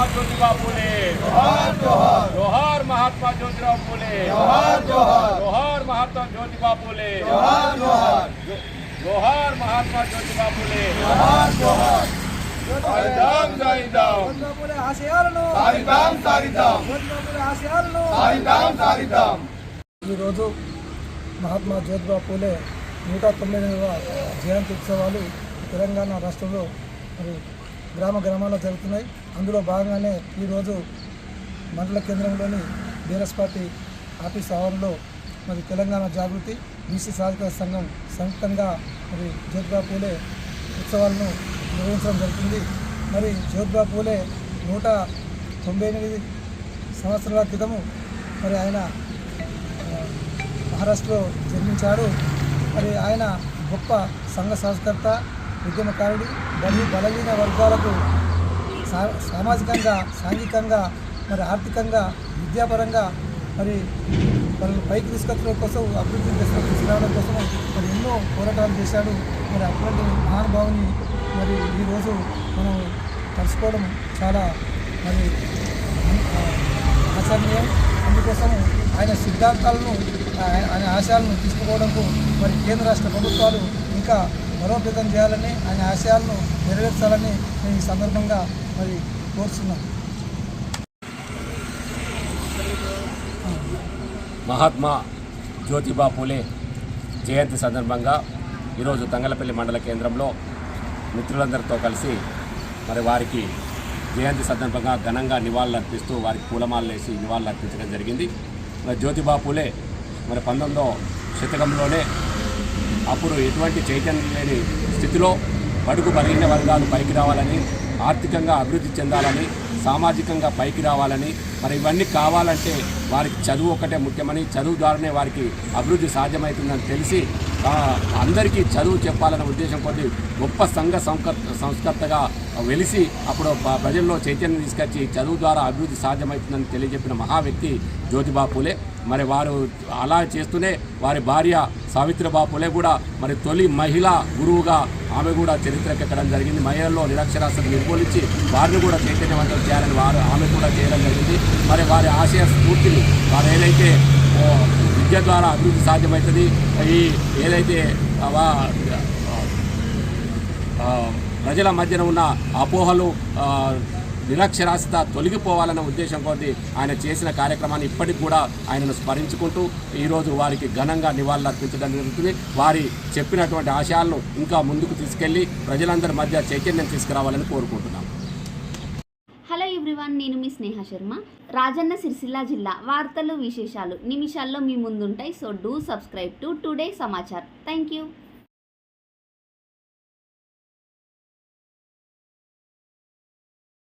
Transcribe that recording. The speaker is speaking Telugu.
మహాత్మా జ్యోతిబా పూలే జోహార్ జోహార్ జోహార్ మహాత్మా జ్యోతిరావు పూలే జోహార్ జోహార్ జోహార్ మహాత్మా జ్యోతిబా పూలే జోహార్ జోహార్ జోహార్ మహాత్మా జ్యోతిబా పూలే జోహార్ జోహార్ సాయిదాం సాయిదాం జ్యోతిబాబులే ఆశయాలను సాధిద్దాం సాధిద్దాం జ్యోతిబాబులే ఆశయాలను సాధిద్దాం సాధిద్దాం ఈరోజు మహాత్మా జ్యోతిబా పూలే నూట తొమ్మిదవ జయంతి ఉత్సవాలు తెలంగాణ రాష్ట్రంలో మరి గ్రామ గ్రామాల్లో జరుగుతున్నాయి. అందులో భాగంగానే ఈరోజు మండల కేంద్రంలోని బీరస్ పార్టీ ఆఫీస్ ఆవరణలో మరి తెలంగాణ జాగృతి బీసీ సాధికార సంఘం సంయుక్తంగా మరి జ్యోతిబా పూలే ఉత్సవాలను నిర్వహించడం జరుగుతుంది. మరి జ్యోతిబా పూలే నూట తొంభై ఎనిమిది సంవత్సరాల క్రితము మరి ఆయన మహారాష్ట్రలో జన్మించాడు మరి ఆయన గొప్ప సంఘ సంస్కర్త ఉద్యమకారుడు మరియు బలహీన వర్గాలకు సా సామాజికంగా సాంఘికంగా మరి ఆర్థికంగా విద్యాపరంగా మరి వాళ్ళని పైకి తీసుకొచ్చడం కోసం అభివృద్ధి తీసుకురావడం కోసం మరి ఎన్నో పోరాటాలు చేశాడు. మరి అటువంటి మహానుభావుని మరి ఈరోజు మనం తలుసుకోవడం చాలా మరి ఆచరణీయం. అందుకోసం ఆయన సిద్ధాంతాలను ఆయన ఆయన ఆశయాలను తీసుకోవడంకు మరి కేంద్ర రాష్ట్ర ప్రభుత్వాలు ఇంకా బలోపేతం చేయాలని ఆయన ఆశయాలను నెరవేర్చాలని నేను ఈ సందర్భంగా మరి కోరుతున్నాను మహాత్మా జ్యోతిబా పూలే జయంతి సందర్భంగా ఈరోజు తంగలపల్లి మండల కేంద్రంలో మిత్రులందరితో కలిసి మరి వారికి జయంతి సందర్భంగా ఘనంగా నివాళులర్పిస్తూ వారికి పూలమాలలు వేసి నివాళులు అర్పించడం జరిగింది. మరి జ్యోతిబా పూలే మరి పంతొమ్మిదో శతకంలోనే అప్పుడు ఎటువంటి చైతన్యం లేని స్థితిలో బడుగు బలహీన వర్గాలు పైకి రావాలని ఆర్థికంగా అభివృద్ధి చెందాలని సామాజికంగా పైకి రావాలని మరి ఇవన్నీ కావాలంటే వారికి చదువు ఒకటే ముఖ్యమని చదువు ద్వారానే వారికి అభివృద్ధి సాధ్యమవుతుందని తెలిసి అందరికీ చదువు చెప్పాలనే ఉద్దేశం కొద్ది గొప్ప సంఘ సంకర్ సంస్కర్తగా వెలిసి అప్పుడు ప్రజల్లో చైతన్యం తీసుకొచ్చి చదువు ద్వారా అభివృద్ధి సాధ్యమవుతుందని తెలియజెప్పిన మహా వ్యక్తి జ్యోతిబా పూలే మరి వారు అలా చేస్తూనే వారి భార్య సావిత్రిబా పూలే కూడా మరి తొలి మహిళా గురువుగా ఆమె కూడా చరిత్రకెక్కడం జరిగింది. మహిళల్లో నిరక్షరాస్యత నిర్మూలించి వారిని కూడా చైతన్యవంతం చేయాలని వారు ఆమె కూడా చేయడం జరిగింది. మరి వారి ఆశయ స్ఫూర్తిని వారు ఏదైతే విద్య ద్వారా అభివృద్ధి సాధ్యమవుతుంది ఈ ఏదైతే ప్రజల మధ్యన ఉన్న అపోహలు నిరక్షరాస్యత తొలగిపోవాలన్న ఉద్దేశం కొద్ది ఆయన చేసిన కార్యక్రమాన్ని ఇప్పటికి కూడా ఆయనను స్మరించుకుంటూ ఈరోజు వారికి ఘనంగా నివాళులర్పించడం జరుగుతుంది. వారి చెప్పినటువంటి ఆశయాలను ఇంకా ముందుకు తీసుకెళ్ళి ప్రజలందరి మధ్య చైతన్యం తీసుకురావాలని కోరుకుంటున్నాం. హలో ఎవ్రీవన్ నేను మీ స్నేహ శర్మ. రాజన్న సిరిసిల్ల జిల్లా. వార్తలు విశేషాలు నిమిషాల్లో మీ ముందుంటాయి. So do subscribe to today Samachar. Thank you.